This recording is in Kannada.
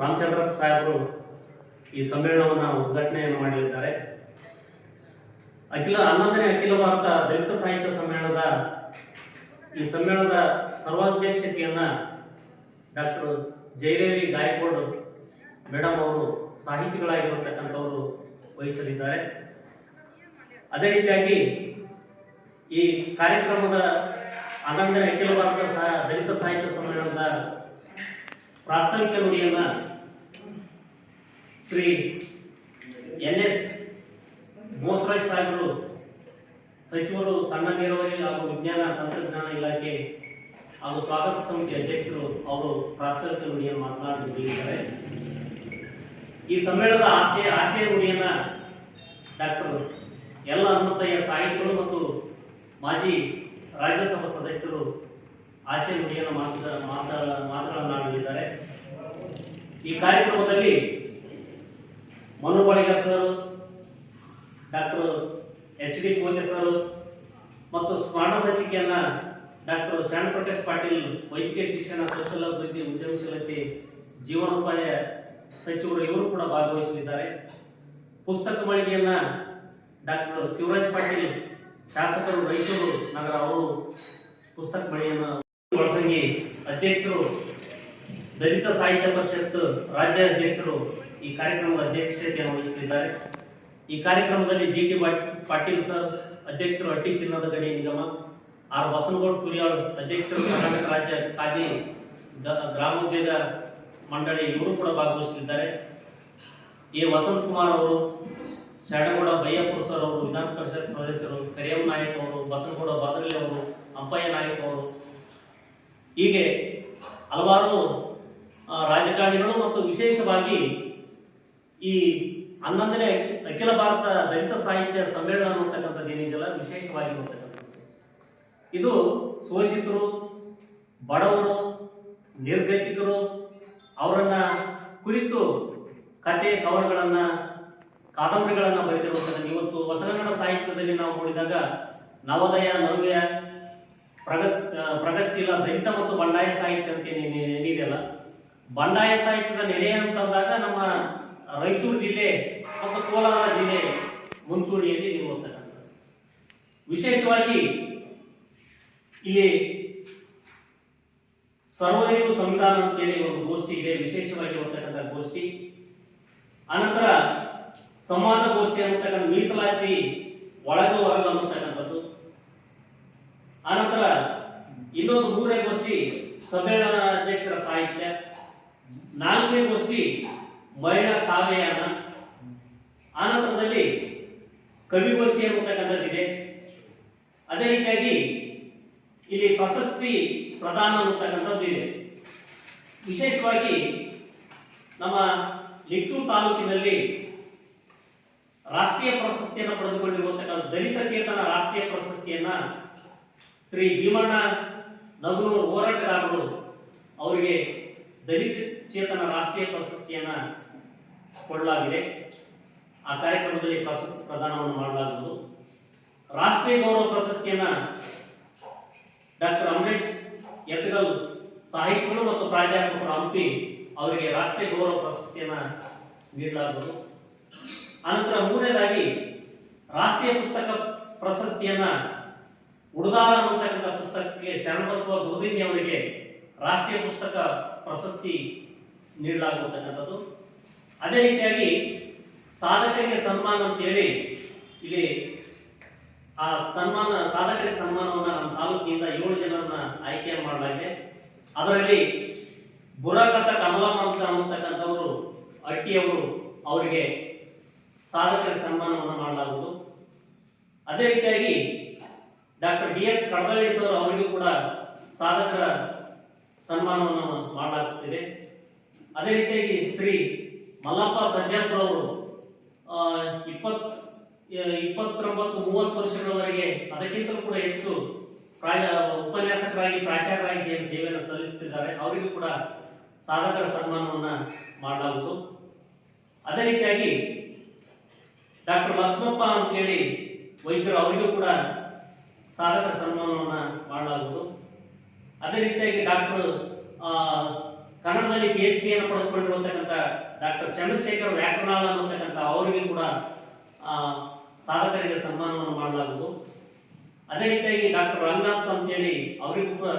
ರಾಮಚಂದ್ರ ಸಾಹೇಬರು ಈ ಸಮ್ಮೇಳನವನ್ನು ಉದ್ಘಾಟನೆಯನ್ನು ಮಾಡಲಿದ್ದಾರೆ ಅಖಿಲ ಹನ್ನೊಂದನೇ ಅಖಿಲ ಭಾರತ ದಲಿತ ಸಾಹಿತ್ಯ ಸಮ್ಮೇಳನದ ಈ ಸಮ್ಮೇಳನದ ಸರ್ವಾಧ್ಯಕ್ಷತೆಯನ್ನ ಡಾಕ್ಟರ್ ಜಯದೇವಿ ಗಾಯಕೋಡ್ ಮೇಡಮ್ ಅವರು ಸಾಹಿತಿಗಳಾಗಿರತಕ್ಕಂಥವರು ವಹಿಸಲಿದ್ದಾರೆ. ಅದೇ ರೀತಿಯಾಗಿ ಈ ಕಾರ್ಯಕ್ರಮದ ಹನ್ನೊಂದನೇ ಅಖಿಲ ಭಾರತ ದಲಿತ ಸಾಹಿತ್ಯ ಸಮ್ಮೇಳನದ ಪ್ರಾಸ್ತಾವಿಕ ನುಡಿಯನ್ನ ಶ್ರೀ ಎನ್ ಎಸ್ ಬೋಸರಾಜ್ ಸಾಹೇಬರು, ಸಚಿವರು ಸಣ್ಣ ನೀರಾವರಿ ಹಾಗೂ ವಿಜ್ಞಾನ ತಂತ್ರಜ್ಞಾನ ಇಲಾಖೆ ಹಾಗೂ ಸ್ವಾಗತ ಸಮಿತಿ ಅಧ್ಯಕ್ಷರು ಅವರು ಪ್ರಾಸ್ತಾವಿಕ ನುಡಿಯನ್ನು ಮಾತನಾಡುತ್ತಿದ್ದಾರೆ ಈ ಸಮ್ಮೇಳನದ ಆಶಯ ಆಶಯ ನುಡಿಯನ್ನ ಡಾಕ್ಟರ್ ಎಲ್ಲ ಹನುಮಂತಯ್ಯ ಸಾಹಿತಿಗಳು ಮತ್ತು ಮಾಜಿ ರಾಜ್ಯಸಭಾ ಸದಸ್ಯರು ಆಶಯ ನುಡಿಯನ್ನು ಮಾತಾಡ ಮಾತಾಡ ಈ ಕಾರ್ಯಕ್ರಮದಲ್ಲಿ Manu sir, doctor H D Kole sir, ಮತ್ತು ಸ್ಮರಣ ಸಂಚಿಕೆಯನ್ನ ಡಾಕ್ಟರ್ ಶರಣ ಪ್ರಕಾಶ್ ಪಾಟೀಲ್ ವೈದ್ಯಕೀಯ ಶಿಕ್ಷಣ ಕೌಶಲ ಅಭಿವೃದ್ಧಿ ಉದ್ಯಮಶೀಲತೆ ಜೀವನೋಪಾಯ ಸಚಿವರು ಇವರು ಕೂಡ ಭಾಗವಹಿಸಲಿದ್ದಾರೆ. ಪುಸ್ತಕ ಮಳಿಗೆಯನ್ನು ಡಾಕ್ಟರ್ ಶಿವರಾಜ್ ಪಾಟೀಲ್, ಶಾಸಕರು, ರೈತರು, ನಗರ ಅವರು ಪುಸ್ತಕ ಮಳಿಗೆಯನ್ನು ಒಳಸಂಗಿ ಅಧ್ಯಕ್ಷರು ದಲಿತ ಸಾಹಿತ್ಯ ಪರಿಷತ್ ರಾಜ್ಯ ಅಧ್ಯಕ್ಷರು ಈ ಕಾರ್ಯಕ್ರಮದ ಅಧ್ಯಕ್ಷತೆಯನ್ನು ವಹಿಸುತ್ತಿದ್ದಾರೆ ಈ ಕಾರ್ಯಕ್ರಮದಲ್ಲಿ ಜಿ ಟಿ ಪಾಟೀಲ್ ಸರ್, ಅಧ್ಯಕ್ಷರು ಅಟ್ಟಿ ಚಿನ್ನದ ಗಡಿ ನಿಗಮ, ಆರ್ ಬಸನಗೌಡ ಕುರಿಯಾಳ್, ಅಧ್ಯಕ್ಷರು ಕರ್ನಾಟಕ ರಾಜ್ಯ ಖಾದಿ ಗ್ರಾಮೋದ್ಯೋಗ ಮಂಡಳಿ ಇವರು ಕೂಡ ಭಾಗವಹಿಸಲಿದ್ದಾರೆ. ಎ ವಸಂತ್ ಕುಮಾರ್ ಅವರು ಶಾಡಗೌಡ ಬಯ್ಯಪುರ ಸರ್ ಅವರು, ವಿಧಾನ ಪರಿಷತ್ ಸದಸ್ಯರು, ಕರಿಯಮ್ಮ ನಾಯಕ್ ಅವರು, ಬಸನಗೌಡ ಬಾದರ್ಲಿ ಅವರು, ಅಂಪಯ್ಯ ನಾಯಕ್ ಅವರು. ಹೀಗೆ ಹಲವಾರು ರಾಜಕಾರಣಿಗಳು ಮತ್ತು ವಿಶೇಷವಾಗಿ ಈ ಹನ್ನೊಂದನೇ ಅಖಿಲ ಭಾರತ ದಲಿತ ಸಾಹಿತ್ಯ ಸಮ್ಮೇಳನ ಅನ್ನತಕ್ಕಂಥದ್ದು ಏನಿದೆಯಲ್ಲ ವಿಶೇಷವಾಗಿರತಕ್ಕಂಥದ್ದು ಇದು ಶೋಷಿತರು, ಬಡವರು, ನಿರ್ಗತಿಕರು ಅವರನ್ನ ಕುರಿತು ಕತೆ, ಕವನಗಳನ್ನ, ಕಾದಂಬರಿಗಳನ್ನ ಬರೆದಿರುವಂತಹ ಇವತ್ತು ಹೊಸಗನ್ನಡ ಸಾಹಿತ್ಯದಲ್ಲಿ ನಾವು ನೋಡಿದಾಗ ನವೋದಯ, ನವ್ಯ ಪ್ರಗತ್ ಪ್ರಗತಿಶೀಲ, ದಲಿತ ಮತ್ತು ಬಂಡಾಯ ಸಾಹಿತ್ಯ ಅಂತ ಏನ್- ಏನ್- ಏನಿದೆಯಲ್ಲ ಬಂಡಾಯ ಸಾಹಿತ್ಯದ ನೆಲೆ ಅಂತಂದಾಗ ನಮ್ಮ ರಾಯಚೂರು ಜಿಲ್ಲೆ ಮತ್ತು ಕೋಲಾರ ಜಿಲ್ಲೆ ಮುಂಚೂಣಿಯಲ್ಲಿ ನಿಲ್ಲುವಂತಕ್ಕಂಥದ್ದು ವಿಶೇಷವಾಗಿ ಇಲ್ಲಿ ಸರ್ವರಿಗೂ ಸಂವಿಧಾನ ಅಂತೇಳಿ ಒಂದು ಗೋಷ್ಠಿ ಇದೆ. ವಿಶೇಷವಾಗಿ ಇರತಕ್ಕಂಥ ಗೋಷ್ಠಿ. ಅನಂತರ ಸಂವಾದ ಗೋಷ್ಠಿ ಅನ್ನತಕ್ಕಂಥ ಮೀಸಲಾತಿ ಒಳಗು ಹೊರಗು ಅನ್ನಿಸ್ತಕ್ಕಂಥದ್ದು ಆನಂತರ ಇನ್ನೊಂದು ಮೂರನೇ ಗೋಷ್ಠಿ ಸಮ್ಮೇಳನ ಅಧ್ಯಕ್ಷರ ಸಾಹಿತ್ಯ. ನಾಲ್ಕನೇ ಗೋಷ್ಠಿ ಮಹಿಳಾ ಕಾವ್ಯಯಾನ ಆನಂತರದಲ್ಲಿ ಕವಿಗೋಷ್ಠಿ ಅನ್ನತಕ್ಕಂಥದ್ದಿದೆ ಅದೇ ರೀತಿಯಾಗಿ ಇಲ್ಲಿ ಪ್ರಶಸ್ತಿ ಪ್ರದಾನ ಅನ್ನತಕ್ಕಂಥದ್ದು ಇದೆ. ವಿಶೇಷವಾಗಿ ನಮ್ಮ ಲಿಕ್ಸೂರು ತಾಲೂಕಿನಲ್ಲಿ ರಾಷ್ಟ್ರೀಯ ಪ್ರಶಸ್ತಿಯನ್ನು ಪಡೆದುಕೊಂಡಿರುವಂತಕ್ಕಂಥ ದಲಿತ ಚೇತನ ರಾಷ್ಟ್ರೀಯ ಪ್ರಶಸ್ತಿಯನ್ನ ಶ್ರೀ ಭೀಮಣ್ಣ ನಗರೂರು ಹೋರಾಟಗಾರರು ಅವರಿಗೆ ದಲಿತ ಚೇತನ ರಾಷ್ಟ್ರೀಯ ಪ್ರಶಸ್ತಿಯನ್ನ ಕೊಡಲಾಗಿದೆ. ಆ ಕಾರ್ಯಕ್ರಮದಲ್ಲಿ ಪ್ರಶಸ್ತಿ ಪ್ರದಾನವನ್ನು ಮಾಡಲಾಗುವುದು. ರಾಷ್ಟ್ರೀಯ ಗೌರವ ಪ್ರಶಸ್ತಿಯನ್ನ ಡಾಕ್ಟರ್ ಅಮರೇಶ್ ಯತ್ಗಲ್ ಸಾಹಿತಿಗಳು ಮತ್ತು ಪ್ರಾಧ್ಯಾಪಕರು ಹಂಪಿ ಅವರಿಗೆ ರಾಷ್ಟ್ರೀಯ ಗೌರವ ಪ್ರಶಸ್ತಿಯನ್ನ ನೀಡಲಾಗುವುದು. ಅನಂತರ ಮೂರನೇದಾಗಿ ರಾಷ್ಟ್ರೀಯ ಪುಸ್ತಕ ಪ್ರಶಸ್ತಿಯನ್ನ ಉಡುದಾರ ಅನ್ನತಕ್ಕಂಥ ಪುಸ್ತಕಕ್ಕೆ ಶರಣಬಸವ ಗೋದಿನಿ ಅವರಿಗೆ ರಾಷ್ಟ್ರೀಯ ಪುಸ್ತಕ ಪ್ರಶಸ್ತಿ ನೀಡಲಾಗುವಂತಕ್ಕಂಥದ್ದು. ಅದೇ ರೀತಿಯಾಗಿ ಸಾಧಕರಿಗೆ ಸನ್ಮಾನ ಅಂತೇಳಿ ಇಲ್ಲಿ ಆ ಸನ್ಮಾನ, ಸಾಧಕರಿಗೆ ಸನ್ಮಾನವನ್ನು ನಮ್ಮ ತಾಲೂಕಿನಿಂದ ಏಳು ಜನರನ್ನ ಆಯ್ಕೆ ಮಾಡಲಾಗಿದೆ. ಅದರಲ್ಲಿ ಬುರಕಥ ಕಮಲಮ್ಮ ಅಂತ ಅನ್ನತಕ್ಕಂಥವರು, ಅಟ್ಟಿಯವರು ಅವರಿಗೆ ಸಾಧಕರ ಸನ್ಮಾನವನ್ನು ಮಾಡಲಾಗುವುದು. ಅದೇ ರೀತಿಯಾಗಿ ಡಾಕ್ಟರ್ ಡಿ ಎಚ್ ಕಡದಳ್ಳಿ ಅವರಿಗೂ ಕೂಡ ಸಾಧಕರ ಸನ್ಮಾನವನ್ನು ಮಾಡಲಾಗುತ್ತಿದೆ. ಅದೇ ರೀತಿಯಾಗಿ ಶ್ರೀ ಮಲ್ಲಪ್ಪ ಸಜ್ಜಾಪುರ ಅವರು ಇಪ್ಪತ್ ಇಪ್ಪತ್ತೊಂಬತ್ತು, ಮೂವತ್ತು ವರ್ಷಗಳವರೆಗೆ ಅದಕ್ಕಿಂತಲೂ ಕೂಡ ಹೆಚ್ಚು ಉಪನ್ಯಾಸಕರಾಗಿ, ಪ್ರಾಚಾರ್ಯರಾಗಿ ಸೇವೆಯನ್ನು ಸಲ್ಲಿಸುತ್ತಿದ್ದಾರೆ. ಅವರಿಗೂ ಕೂಡ ಸಾಧಕರ ಸನ್ಮಾನವನ್ನು ಮಾಡಲಾಗುತ್ತು ಅದೇ ರೀತಿಯಾಗಿ ಡಾಕ್ಟರ್ ಲಕ್ಷ್ಮಪ್ಪ ಅಂತೇಳಿ ವೈದ್ಯರು ಅವರಿಗೂ ಕೂಡ ಸಾಧಕರ ಸನ್ಮಾನವನ್ನು ಮಾಡಲಾಗುವುದು. ಅದೇ ರೀತಿಯಾಗಿ ಡಾಕ್ಟರ್ ಕನ್ನಡದಲ್ಲಿ ಪಿ ಎಚ್ ಡಿಯನ್ನು ಪಡೆದುಕೊಂಡಿರುವಂತಕ್ಕಂಥ ಡಾಕ್ಟರ್ ಚಂದ್ರಶೇಖರ್ ವ್ಯಾಕರಣಾಳ್ ಅನ್ನತಕ್ಕಂಥ ಅವರಿಗೆ ಕೂಡ ಸಾಧಕರಿಗೆ ಸನ್ಮಾನವನ್ನು ಮಾಡಲಾಗುವುದು. ಅದೇ ರೀತಿಯಾಗಿ ಡಾಕ್ಟರ್ ರಂಗನಾಥ್ ಅಂತೇಳಿ ಅವರಿಗೂ ಕೂಡ